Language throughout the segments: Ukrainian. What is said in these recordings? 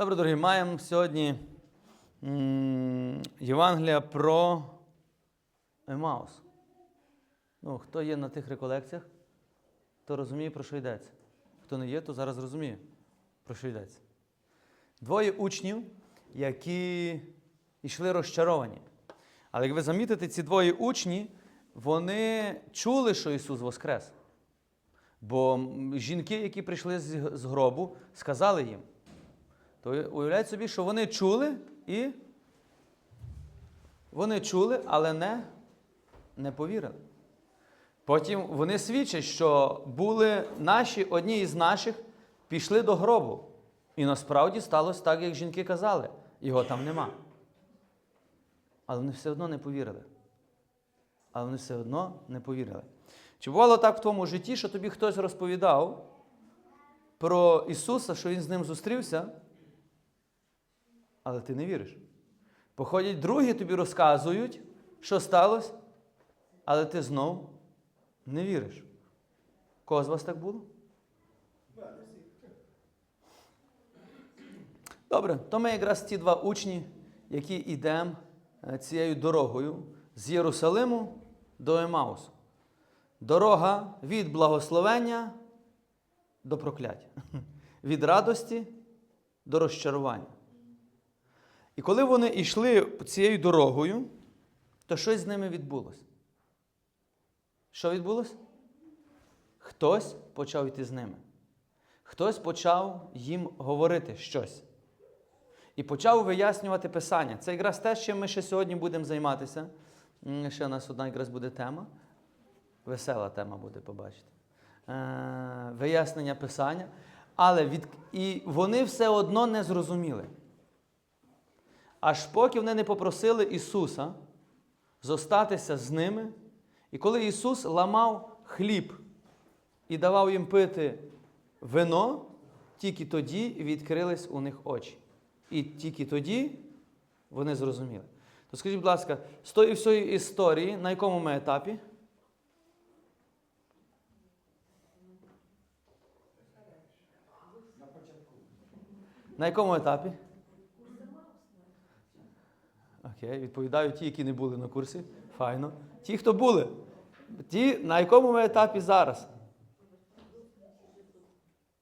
Добре, дорогі, маємо сьогодні Євангелія про Емаус. Ну, хто є на тих реколекціях, то розуміє, про що йдеться. Хто не є, то зараз розуміє, про що йдеться. Двоє учнів, які йшли розчаровані. Але як ви замітите, ці двоє учні, вони чули, що Ісус Воскрес. Бо жінки, які прийшли з гробу, сказали їм. То уявляють собі, що вони чули і вони чули, але не, не повірили. Потім вони свідчать, що були наші, одні із наших пішли до гробу. І насправді сталося так, як жінки казали. Його там нема. Але вони все одно не повірили. Але вони все одно не повірили. Чи бувало так в твоєму житті, що тобі хтось розповідав про Ісуса, що Він з ним зустрівся, але ти не віриш? Походять другі тобі розказують, що сталося, але ти знов не віриш. Кого з вас так було? Добре, то ми якраз ті два учні, які йдемо е, цією дорогою з Єрусалиму до Емаусу. Дорога від благословення до прокляття, від радості до розчарування. І коли вони йшли цією дорогою, то щось з ними відбулося. Що відбулося? Хтось почав йти з ними. Хтось почав їм говорити щось. І почав вияснювати Писання. Це якраз те, чим ми ще сьогодні будемо займатися. Ще у нас одна якраз буде тема. Весела тема буде, побачите. Вияснення Писання. Але від... і вони все одно не зрозуміли. Аж поки вони не попросили Ісуса зостатися з ними. І коли Ісус ламав хліб і давав їм пити вино, тільки тоді відкрились у них очі. І тільки тоді вони зрозуміли. То скажіть, будь ласка, з тої всієї історії, на якому ми етапі? На якому етапі? Окей, відповідають ті, які не були на курсі. Файно. Ті, хто були. Ті, на якому ми етапі зараз?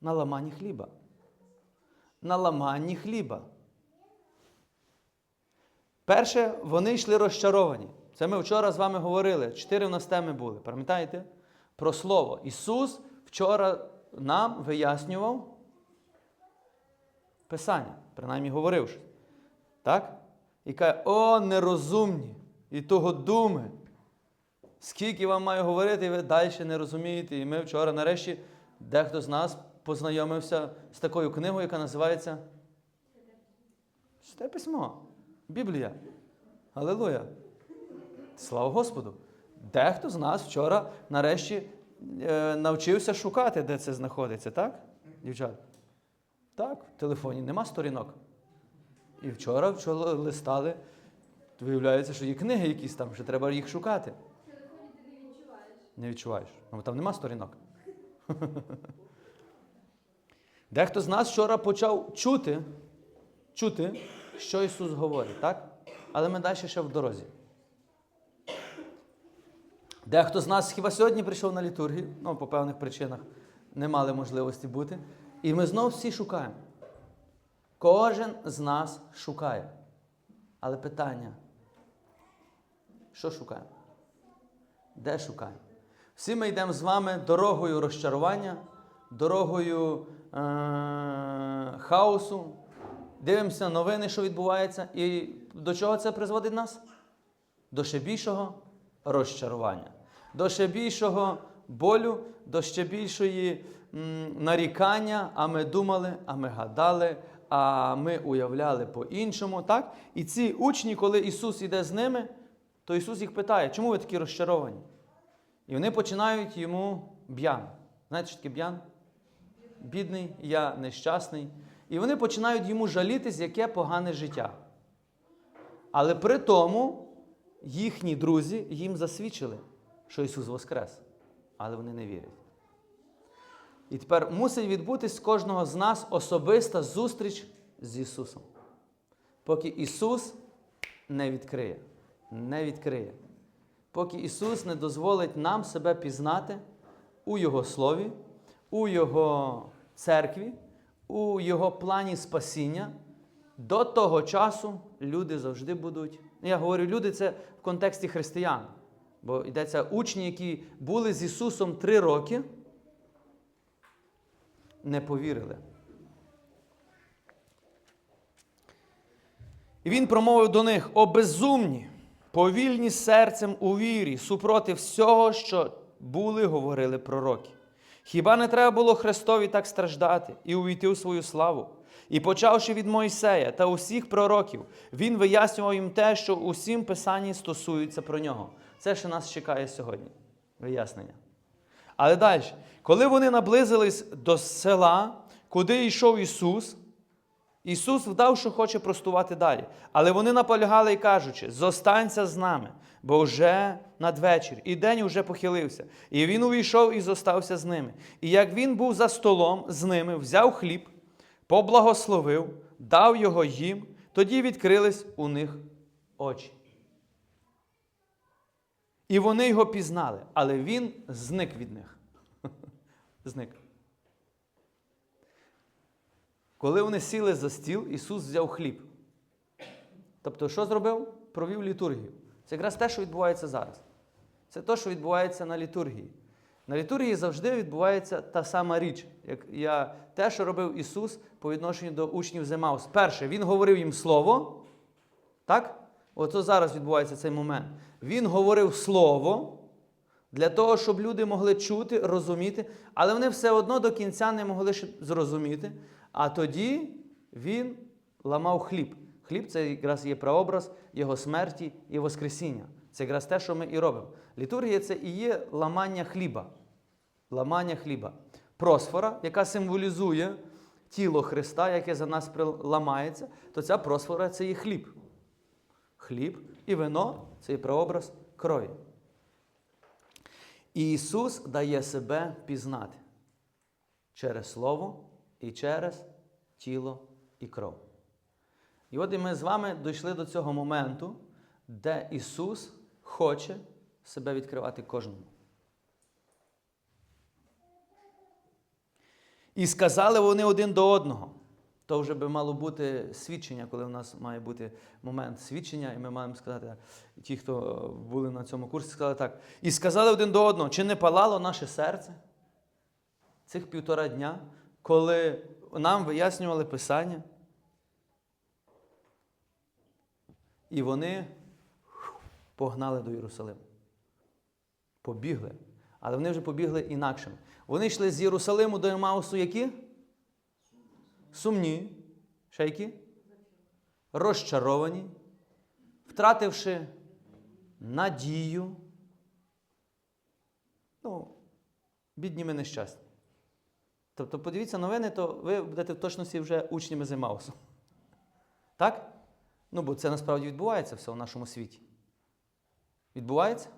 На ламанні хліба. На ламанні хліба. Перше, вони йшли розчаровані. Це ми вчора з вами говорили. Чотири в нас теми були. Пам'ятаєте? Про слово. Ісус вчора нам вияснював Писання, принаймні говорив. Так? І каже, о, нерозумні, і того думи. Скільки вам маю говорити, і ви далі не розумієте. І ми вчора, нарешті, дехто з нас познайомився з такою книгою, яка називається Святе письмо. Біблія. Аллилуйя. Слава Господу! Дехто з нас вчора нарешті е, навчився шукати, де це знаходиться, так, дівчат? Так, в телефоні нема сторінок. І вчора вчора листали, виявляється, що є книги якісь там, що треба їх шукати. В телефоні ти не відчуваєш. Не відчуваєш. Ну, там нема сторінок. Дехто з нас вчора почав чути, чути, що Ісус говорить, так? Але ми далі ще в дорозі. Дехто з нас хіба сьогодні прийшов на літургію, ну, по певних причинах не мали можливості бути. І ми знову всі шукаємо. Кожен з нас шукає. Але питання: що шукаємо? Де шукаємо? Всі ми йдемо з вами дорогою розчарування, дорогою е- хаосу, дивимося новини, що відбувається, і до чого це призводить нас? До ще більшого розчарування, до ще більшого болю, до ще більшої м, нарікання, а ми думали, а ми гадали, а ми уявляли по-іншому. так? І ці учні, коли Ісус іде з ними, то Ісус їх питає, чому ви такі розчаровані? І вони починають йому б'ян. Знаєте, що таке б'ян? Бідний, я нещасний. І вони починають йому жалітись, яке погане життя. Але при тому їхні друзі їм засвідчили, що Ісус Воскрес. Але вони не вірять. І тепер мусить відбутись кожного з нас особиста зустріч з Ісусом. Поки Ісус не відкриє. Не відкриє. Поки Ісус не дозволить нам себе пізнати у Його Слові, у Його церкві, у Його плані спасіння, до того часу люди завжди будуть. Я говорю, люди це в контексті християн. Бо йдеться учні, які були з Ісусом три роки, не повірили. І він промовив до них: о безумні, повільні серцем у вірі, супроти всього, що були, говорили пророки. Хіба не треба було Христові так страждати і увійти у свою славу? І почавши від Мойсея та усіх пророків, він вияснював їм те, що усім писанні стосується про нього. Це ще нас чекає сьогодні. Вияснення. Але далі, коли вони наблизились до села, куди йшов Ісус, Ісус вдав, що хоче простувати далі. Але вони наполягали і кажучи: зостанься з нами, бо вже надвечір, і день уже похилився. І він увійшов і зостався з ними. І як він був за столом з ними, взяв хліб, поблагословив, дав його їм, тоді відкрились у них очі. І вони його пізнали, але він зник від них. Зник. Коли вони сіли за стіл, Ісус взяв хліб. Тобто, що зробив? Провів літургію. Це якраз те, що відбувається зараз. Це те, що відбувається на літургії. На літургії завжди відбувається та сама річ, як я, те, що робив Ісус по відношенню до учнів Земаус. Перше, Він говорив їм Слово. Так? Ото зараз відбувається цей момент. Він говорив Слово для того, щоб люди могли чути, розуміти, але вони все одно до кінця не могли зрозуміти. А тоді він ламав хліб. Хліб це якраз є прообраз Його смерті і Воскресіння. Це якраз те, що ми і робимо. Літургія це і є ламання хліба. Ламання хліба. Просфора, яка символізує тіло Христа, яке за нас ламається, то ця просфора це є хліб. Хліб і вино це є прообраз крові. І Ісус дає себе пізнати через Слово і через тіло і кров. І от і ми з вами дійшли до цього моменту, де Ісус хоче себе відкривати кожному. І сказали вони один до одного. То вже би мало бути свідчення, коли в нас має бути момент свідчення, і ми маємо сказати, ті, хто були на цьому курсі, сказали так. І сказали один до одного, чи не палало наше серце цих півтора дня, коли нам вияснювали Писання. І вони погнали до Єрусалиму. Побігли. Але вони вже побігли інакшим. Вони йшли з Єрусалиму до Емаусу які? Сумні. Які? Розчаровані, втративши надію. Ну, бідні ми нещасні. Тобто, подивіться новини, то ви будете в точності вже учнями з Емаусу. Так? Ну, бо це насправді відбувається все в нашому світі. Відбувається?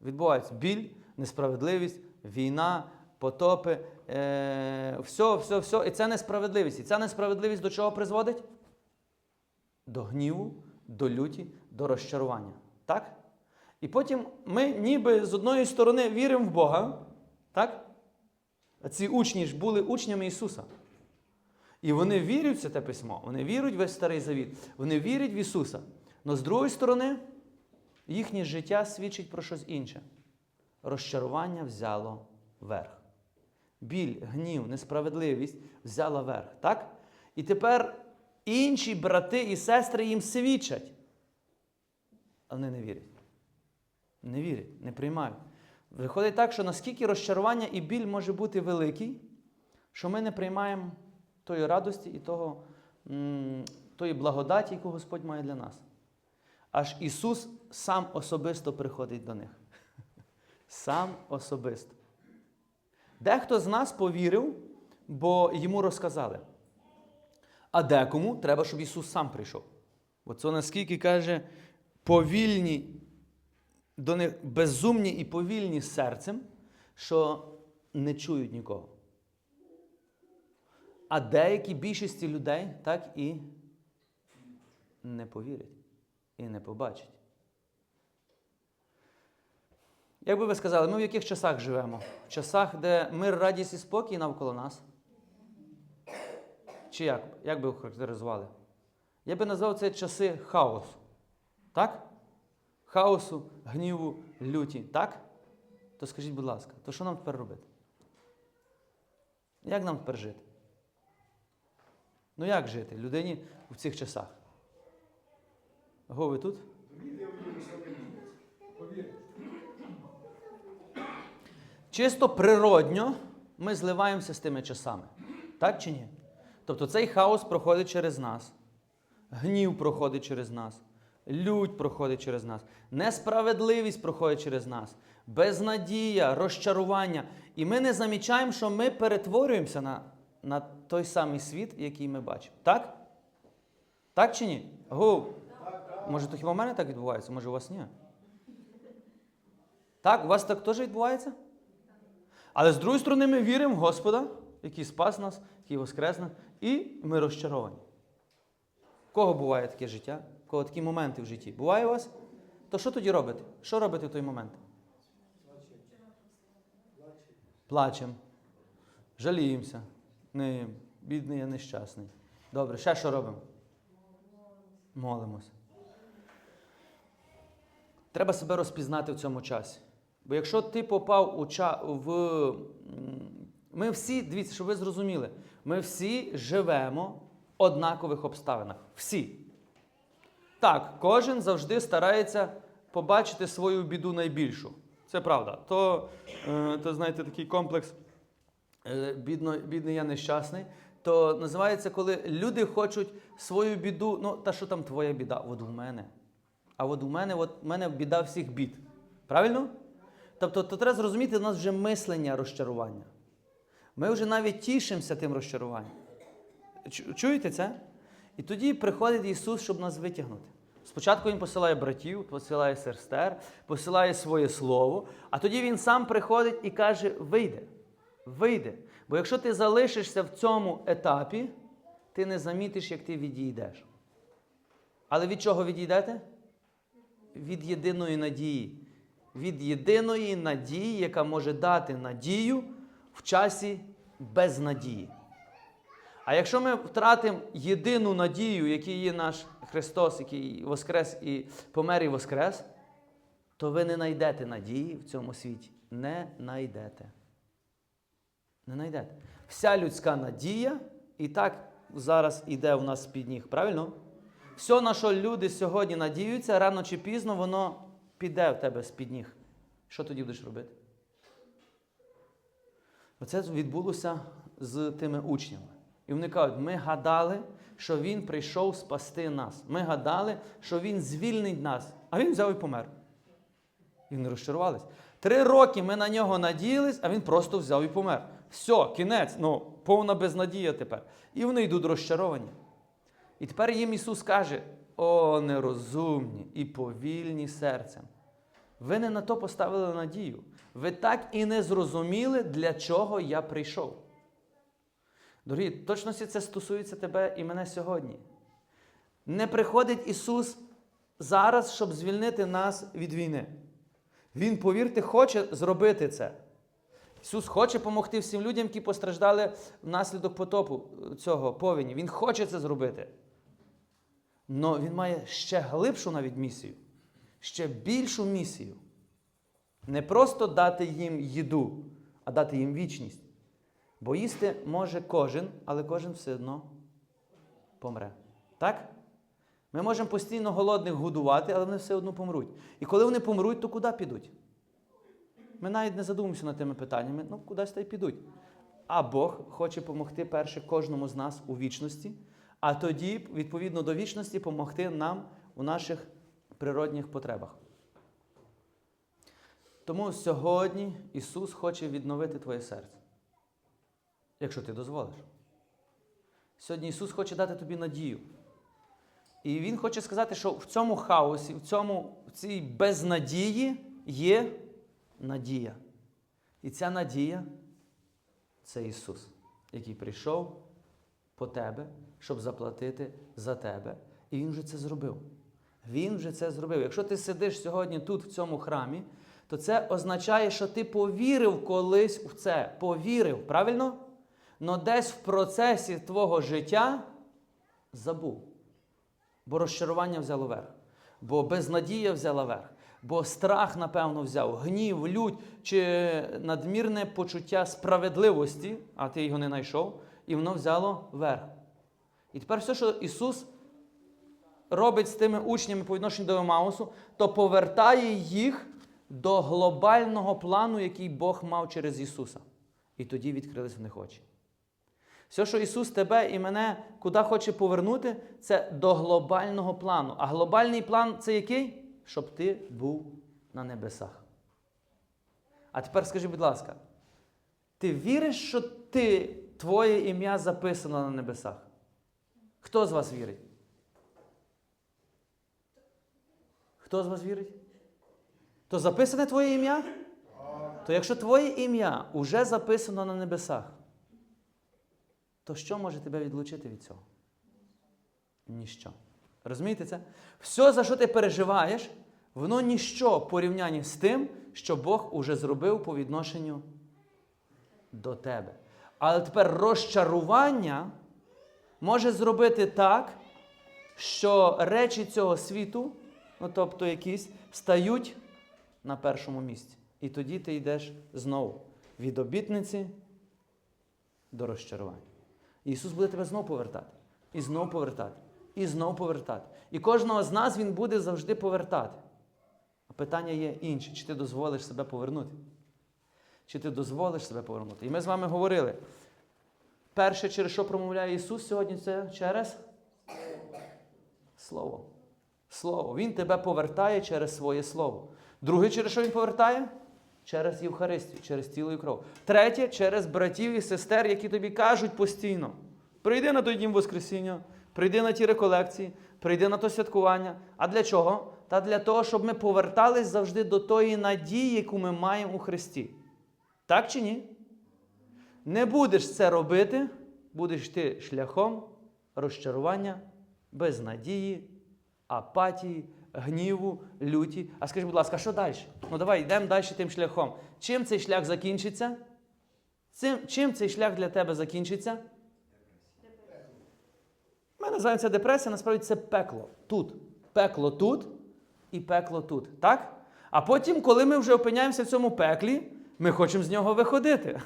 Відбувається біль, несправедливість, війна, потопи, е- все, все, все. І це несправедливість. І ця несправедливість до чого призводить? До гніву, до люті, до розчарування. Так? І потім ми ніби з одної сторони віримо в Бога. Так? Ці учні ж були учнями Ісуса. І вони вірять в це те письмо, вони вірують в весь Старий Завіт, вони вірять в Ісуса. Але з другої сторони, їхнє життя свідчить про щось інше. Розчарування взяло верх. Біль, гнів, несправедливість взяла верх. Так? І тепер інші брати і сестри їм свідчать. А вони не вірять. Не вірять, не приймають. Виходить так, що наскільки розчарування і біль може бути великий, що ми не приймаємо тої радості і того, тої благодаті, яку Господь має для нас. Аж Ісус сам особисто приходить до них. Сам особисто. Дехто з нас повірив, бо йому розказали. А декому треба, щоб Ісус сам прийшов. Бо це наскільки каже, повільні, до них безумні і повільні серцем, що не чують нікого. А деякі більшості людей так і не повірять і не побачать. Як би ви сказали, ми в яких часах живемо? В часах, де мир, радість і спокій навколо нас? Чи як? Як би охарактеризували? Я би назвав це часи хаосу. Так? Хаосу, гніву, люті. Так? То скажіть, будь ласка, то що нам тепер робити? Як нам тепер жити? Ну як жити людині в цих часах? Го, ви тут? Чисто природньо ми зливаємося з тими часами. Так чи ні? Тобто цей хаос проходить через нас, гнів проходить через нас, лють проходить через нас, несправедливість проходить через нас, безнадія, розчарування. І ми не замічаємо, що ми перетворюємося на, на той самий світ, який ми бачимо. Так? Так чи ні? Гу. Може, то хіба в мене так відбувається? Може, у вас ні? Так, у вас так теж відбувається? Але з другої сторони, ми віримо в Господа, який спас нас, який воскрес нас, і ми розчаровані. Кого буває таке життя? Кого такі моменти в житті? Буває у вас? То що тоді робите? Що робите в той момент? Плачемо. Жаліємося. Не, бідний я нещасний. Добре, ще що робимо? Молимося. Треба себе розпізнати в цьому часі. Бо якщо ти попав у ча... в. Ми всі, дивіться, щоб ви зрозуміли, ми всі живемо в однакових обставинах. Всі. Так, кожен завжди старається побачити свою біду найбільшу. Це правда. То, е, то знаєте, такий комплекс е, бідно, бідний я нещасний. То називається, коли люди хочуть свою біду, ну, та що там твоя біда? От у мене. А от у мене, от у мене біда всіх бід. Правильно? Тобто, то треба зрозуміти, у нас вже мислення розчарування. Ми вже навіть тішимося тим розчаруванням. Чуєте це? І тоді приходить Ісус, щоб нас витягнути. Спочатку Він посилає братів, посилає сестер, посилає своє слово, а тоді Він сам приходить і каже: вийде, вийде. Бо якщо ти залишишся в цьому етапі, ти не замітиш, як ти відійдеш. Але від чого відійдете? Від єдиної надії. Від єдиної надії, яка може дати надію в часі безнадії. А якщо ми втратимо єдину надію, який є наш Христос, який воскрес і помер і воскрес, то ви не знайдете надії в цьому світі. Не знайдете. Не знайдете. Вся людська надія і так зараз іде у нас з-під ніг, правильно? Все, на що люди сьогодні надіються, рано чи пізно воно піде в тебе з-під ніг. Що тоді будеш робити? Оце відбулося з тими учнями. І вони кажуть, ми гадали, що він прийшов спасти нас. Ми гадали, що він звільнить нас. А він взяв і помер. І вони розчарувались. Три роки ми на нього надіялись, а він просто взяв і помер. Все, кінець, ну, повна безнадія тепер. І вони йдуть розчаровані. І тепер їм Ісус каже: о, нерозумні і повільні серцем. Ви не на то поставили надію. Ви так і не зрозуміли, для чого я прийшов. Дорогі, точності це стосується тебе і мене сьогодні. Не приходить Ісус зараз, щоб звільнити нас від війни. Він, повірте, хоче зробити це. Ісус хоче допомогти всім людям, які постраждали внаслідок потопу цього повені. Він хоче це зробити. Але Він має ще глибшу навіть місію, ще більшу місію. Не просто дати їм їду, а дати їм вічність. Бо їсти може кожен, але кожен все одно помре. Так? Ми можемо постійно голодних годувати, але вони все одно помруть. І коли вони помруть, то куди підуть? Ми навіть не задумуємося над тими питаннями, ну кудись та й підуть. А Бог хоче допомогти перше кожному з нас у вічності, а тоді, відповідно до вічності, допомогти нам у наших природних потребах. Тому сьогодні Ісус хоче відновити твоє серце, якщо ти дозволиш. Сьогодні Ісус хоче дати тобі надію. І Він хоче сказати, що в цьому хаосі, в, цьому, в цій безнадії є надія. І ця надія це Ісус, який прийшов по тебе, щоб заплатити за тебе. І він вже це зробив. Він вже це зробив. Якщо ти сидиш сьогодні тут, в цьому храмі, то це означає, що ти повірив колись в це. Повірив, правильно? Но десь в процесі твого життя забув. Бо розчарування взяло верх, бо безнадія взяла верх, бо страх, напевно, взяв, гнів, лють чи надмірне почуття справедливості, а ти його не знайшов, і воно взяло верх. І тепер все, що Ісус робить з тими учнями по відношенню до Емаусу, то повертає їх до глобального плану, який Бог мав через Ісуса. І тоді відкрились в них очі. Все, що Ісус тебе і мене куди хоче повернути, це до глобального плану. А глобальний план це який? Щоб ти був на небесах. А тепер скажи, будь ласка, ти віриш, що ти, твоє ім'я записано на небесах? Хто з вас вірить? Хто з вас вірить? То записане твоє ім'я? То якщо твоє ім'я вже записано на небесах, то що може тебе відлучити від цього? Ніщо. Розумієте це? Все, за що ти переживаєш, воно ніщо в порівнянні з тим, що Бог уже зробив по відношенню до тебе. Але тепер розчарування може зробити так, що речі цього світу, ну тобто якісь, стають на першому місці. І тоді ти йдеш знову від обітниці до розчарування. Ісус буде тебе знову повертати. І знову повертати. І знову повертати. І кожного з нас Він буде завжди повертати. А питання є інше: чи ти дозволиш себе повернути? Чи ти дозволиш себе повернути? І ми з вами говорили. Перше, через що промовляє Ісус сьогодні, це через Слово. Слово. Він тебе повертає через своє Слово. Друге, через що Він повертає? Через Євхаристію, через тіло і кров. Третє, через братів і сестер, які тобі кажуть постійно: прийди на той дім Воскресіння, прийди на ті реколекції, прийди на то святкування. А для чого? Та для того, щоб ми повертались завжди до тої надії, яку ми маємо у Христі. Так чи ні? Не будеш це робити, будеш йти шляхом розчарування, безнадії, апатії, гніву, люті. А скажи, будь ласка, що далі? Ну давай йдемо далі тим шляхом. Чим цей шлях закінчиться? Цим, чим цей шлях для тебе закінчиться? Ми називаємо це депресія, насправді це пекло. Тут. Пекло тут і пекло тут. Так? А потім, коли ми вже опиняємося в цьому пеклі, ми хочемо з нього виходити.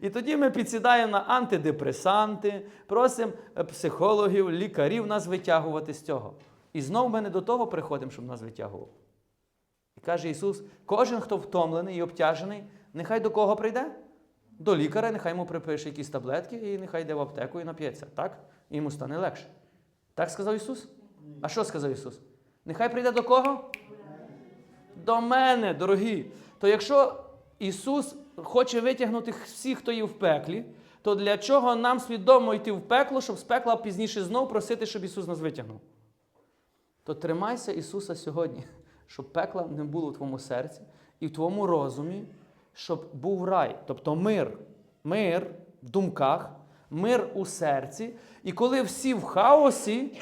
І тоді ми підсідаємо на антидепресанти, просимо е, психологів, лікарів нас витягувати з цього. І знову ми не до того приходимо, щоб нас витягував. І каже Ісус: кожен, хто втомлений і обтяжений, нехай до кого прийде? До лікаря, нехай йому припише якісь таблетки, і нехай йде в аптеку і нап'ється. Так? І йому стане легше. Так сказав Ісус? А що сказав Ісус? Нехай прийде до кого? До мене, дорогі. То якщо Ісус хоче витягнути всіх, хто є в пеклі, то для чого нам свідомо йти в пекло, щоб з пекла пізніше знов просити, щоб Ісус нас витягнув? То тримайся Ісуса сьогодні, щоб пекла не було в твоєму серці і в твоєму розумі, щоб був рай, тобто мир, мир в думках, мир у серці. І коли всі в хаосі,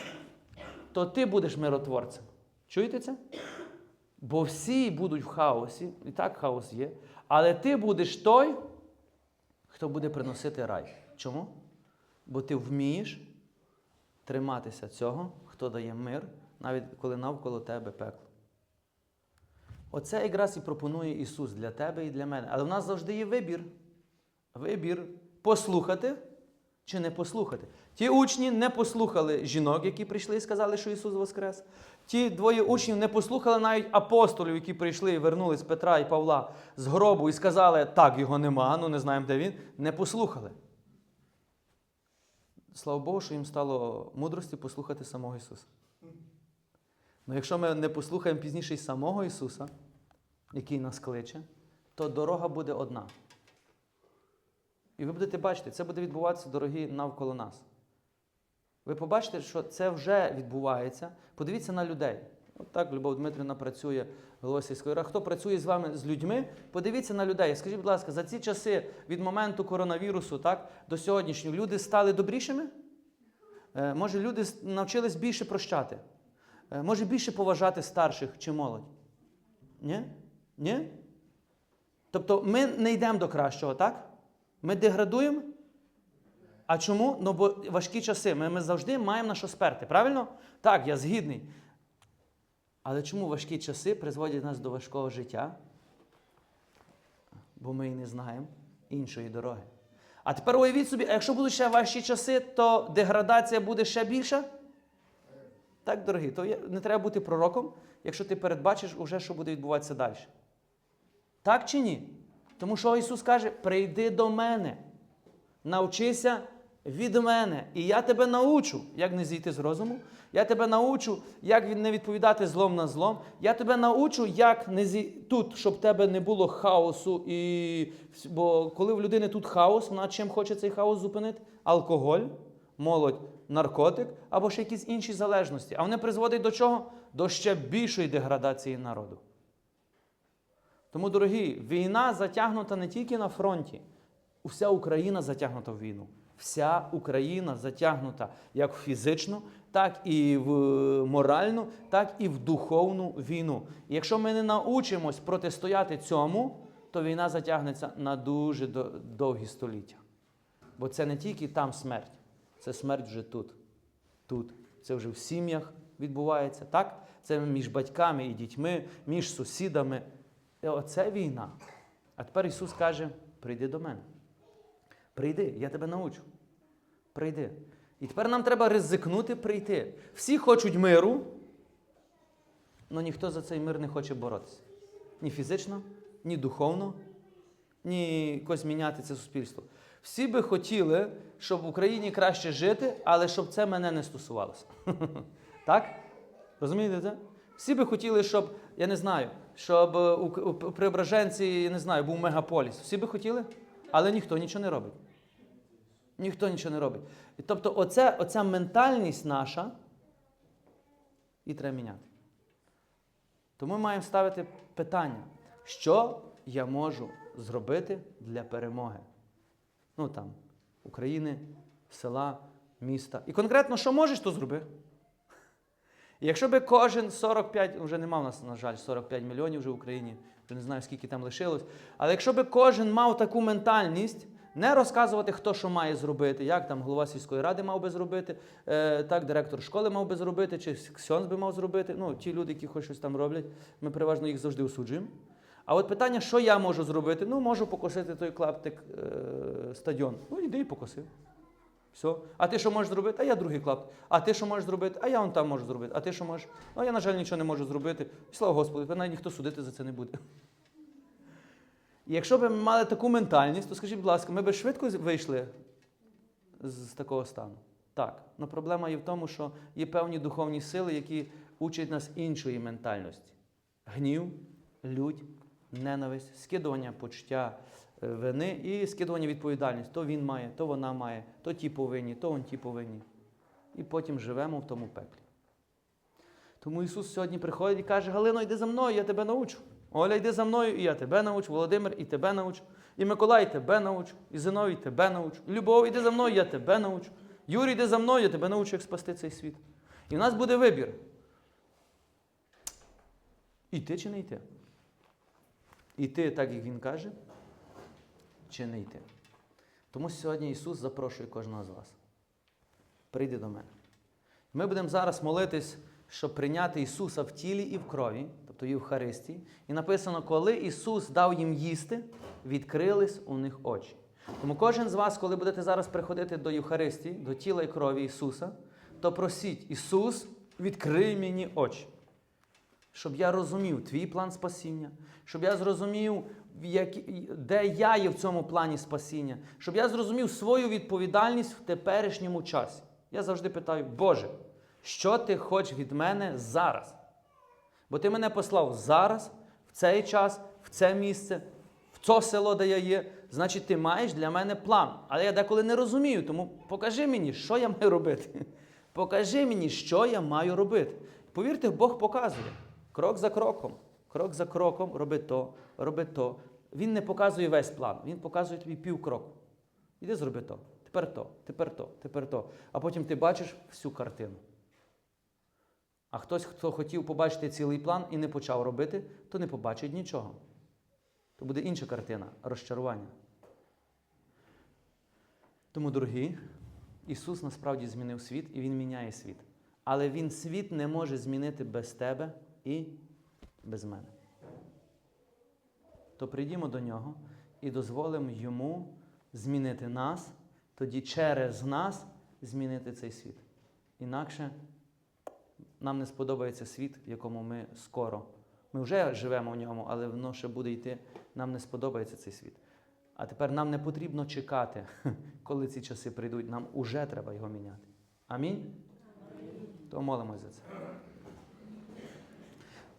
то ти будеш миротворцем. Чуєте це? Бо всі будуть в хаосі, і так хаос є, але ти будеш той, хто буде приносити рай. Чому? Бо ти вмієш триматися цього, хто дає мир, навіть коли навколо тебе пекло. Оце якраз і пропонує Ісус для тебе і для мене. Але в нас завжди є вибір. Вибір послухати чи не послухати. Ті учні не послухали жінок, які прийшли і сказали, що Ісус Воскрес. Ті двоє учнів не послухали навіть апостолів, які прийшли і вернулись Петра і Павла з гробу і сказали, так, його нема, ну не знаємо, де він. Не послухали. Слава Богу, що їм стало мудрості послухати самого Ісуса. Ну якщо ми не послухаємо пізніше й самого Ісуса, який нас кличе, то дорога буде одна. І ви будете бачити, це буде відбуватися, дорогі, навколо нас. Ви побачите, що це вже відбувається. Подивіться на людей. От так Любов Дмитрівна працює голова сільської ради. Хто працює з вами з людьми? Подивіться на людей. Скажіть, будь ласка, за ці часи від моменту коронавірусу так, до сьогоднішнього люди стали добрішими? Е, може, люди навчились більше прощати? Е, може, більше поважати старших чи молодь? Ні? Ні? Тобто ми не йдемо до кращого, так? Ми деградуємо. А чому? Ну, бо важкі часи. Ми, ми завжди маємо на що сперти, правильно? Так, я згідний. Але чому важкі часи призводять нас до важкого життя? Бо ми і не знаємо іншої дороги. А тепер уявіть собі, а якщо будуть ще важчі часи, то деградація буде ще більша? Так, дорогі, то не треба бути пророком, якщо ти передбачиш уже, що буде відбуватися далі. Так чи ні? Тому що Ісус каже: прийди до мене, навчися від мене, і я тебе научу, як не зійти з розуму. Я тебе научу, як не відповідати злом на злом. Я тебе научу, як не зі... тут, щоб в тебе не було хаосу. І... Бо коли в людини тут хаос, вона чим хоче цей хаос зупинити? Алкоголь, молодь, наркотик або ще якісь інші залежності. А вони призводять до чого? До ще більшої деградації народу. Тому, дорогі, війна затягнута не тільки на фронті, вся Україна затягнута в війну. Вся Україна затягнута як в фізичну, так і в моральну, так і в духовну війну. І якщо ми не научимось протистояти цьому, то війна затягнеться на дуже довгі століття. Бо це не тільки там смерть, це смерть вже тут. Тут. Це вже в сім'ях відбувається, так? Це між батьками і дітьми, між сусідами. І Оце війна. А тепер Ісус каже: прийди до мене. Прийди, я тебе научу. Прийди. І тепер нам треба ризикнути прийти. Всі хочуть миру, але ніхто за цей мир не хоче боротися. Ні фізично, ні духовно, ні якось міняти це суспільство. Всі би хотіли, щоб в Україні краще жити, але щоб це мене не стосувалося. Так? Розумієте це? Всі би хотіли, щоб, я не знаю, щоб е, у, у Преображенці, я не знаю, був мегаполіс. Всі би хотіли, але ніхто нічого не робить. Ніхто нічого не робить. Тобто, оце, оця ментальність наша і треба міняти. Тому ми маємо ставити питання, що я можу зробити для перемоги. Ну там, України, села, міста. І конкретно, що можеш, то зроби. Якщо би кожен 45, вже нема в нас, на жаль, 45 мільйонів вже в Україні, вже не знаю, скільки там лишилось. Але якщо би кожен мав таку ментальність, не розказувати, хто що має зробити, як там голова сільської ради мав би зробити, е, так, директор школи мав би зробити, чи ксьонз би мав зробити. Ну, ті люди, які хоч щось там роблять, ми переважно їх завжди осуджуємо. А от питання, що я можу зробити? Ну, можу покосити той клаптик е, стадіон. Ну, іди і покосив. Все. А ти що можеш зробити? А я другий клап. А ти що можеш зробити? А я вон там можу зробити. А ти що можеш? Ну, я, на жаль, нічого не можу зробити. І слава Господу, навіть ніхто судити за це не буде. Якщо б ми мали таку ментальність, то скажіть, будь ласка, ми б швидко вийшли з такого стану? Так. Але проблема є в тому, що є певні духовні сили, які учать нас іншої ментальності: гнів, лють, ненависть, скидування почуття е, вини і скидування відповідальності. То він має, то вона має, то ті повинні, то он ті повинні. І потім живемо в тому пеклі. Тому Ісус сьогодні приходить і каже: Галино, йди за мною, я тебе научу. Оля, йди за мною, і я тебе научу. Володимир, і тебе научу. І Миколай, тебе научу. І Зиновій, тебе научу. Любов, іди за мною, я тебе научу. Юрій, йди за мною, я тебе научу, як спасти цей світ. І в нас буде вибір. Іти чи не йти? Іти, так як Він каже, чи не йти. Тому сьогодні Ісус запрошує кожного з вас. Прийди до мене. Ми будемо зараз молитись, щоб прийняти Ісуса в тілі і в крові, тобто Євхаристії. І написано, коли Ісус дав їм їсти, відкрились у них очі. Тому кожен з вас, коли будете зараз приходити до Євхаристії, до тіла і крові Ісуса, то просіть, Ісус, відкрий мені очі. Щоб я розумів твій план спасіння, щоб я зрозумів, де я є в цьому плані спасіння, щоб я зрозумів свою відповідальність в теперішньому часі. Я завжди питаю, Боже, що ти хочеш від мене зараз? Бо ти мене послав зараз, в цей час, в це місце, в це село, де я є. Значить, ти маєш для мене план. Але я деколи не розумію, тому покажи мені, що я маю робити. Покажи мені, що я маю робити. Повірте, Бог показує крок за кроком, крок за кроком, роби то, роби то. Він не показує весь план, він показує тобі півкроку. Іди зроби то, тепер то, тепер то, тепер то. А потім ти бачиш всю картину. А хтось, хто хотів побачити цілий план і не почав робити, то не побачить нічого. То буде інша картина розчарування. Тому, дорогі, Ісус насправді змінив світ і Він міняє світ. Але Він світ не може змінити без тебе і без мене. То прийдімо до Нього і дозволимо Йому змінити нас, тоді через нас змінити цей світ. Інакше нам не сподобається світ, в якому ми скоро. Ми вже живемо в ньому, але воно ще буде йти. Нам не сподобається цей світ. А тепер нам не потрібно чекати, коли ці часи прийдуть. Нам уже треба його міняти. Амінь? То молимось за це.